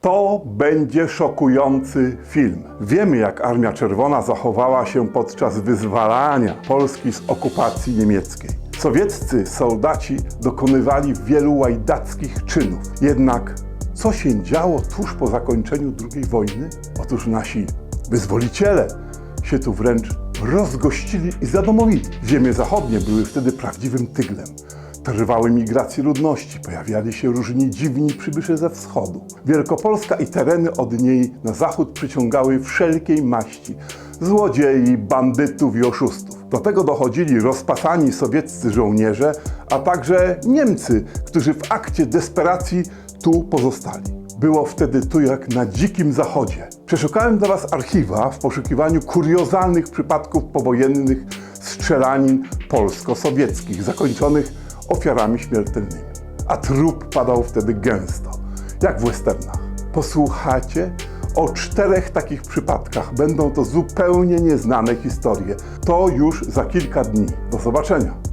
To będzie szokujący film. Wiemy, jak Armia Czerwona zachowała się podczas wyzwalania Polski z okupacji niemieckiej. Sowieccy soldaci dokonywali wielu łajdackich czynów. Jednak co się działo tuż po zakończeniu II wojny? Otóż nasi wyzwoliciele się tu wręcz rozgościli i zadomowili. Ziemie zachodnie były wtedy prawdziwym tyglem. Trwały migracje ludności, pojawiali się różni dziwni przybysze ze wschodu. Wielkopolska i tereny od niej na zachód przyciągały wszelkiej maści złodziei, bandytów i oszustów. Do tego dochodzili rozpasani sowieccy żołnierze, a także Niemcy, którzy w akcie desperacji tu pozostali. Było wtedy tu jak na dzikim zachodzie. Przeszukałem dla Was archiwa w poszukiwaniu kuriozalnych przypadków powojennych strzelanin polsko-sowieckich, zakończonych ofiarami śmiertelnymi. A trup padał wtedy gęsto, jak w westernach. Posłuchacie o czterech takich przypadkach. Będą to zupełnie nieznane historie. To już za kilka dni. Do zobaczenia.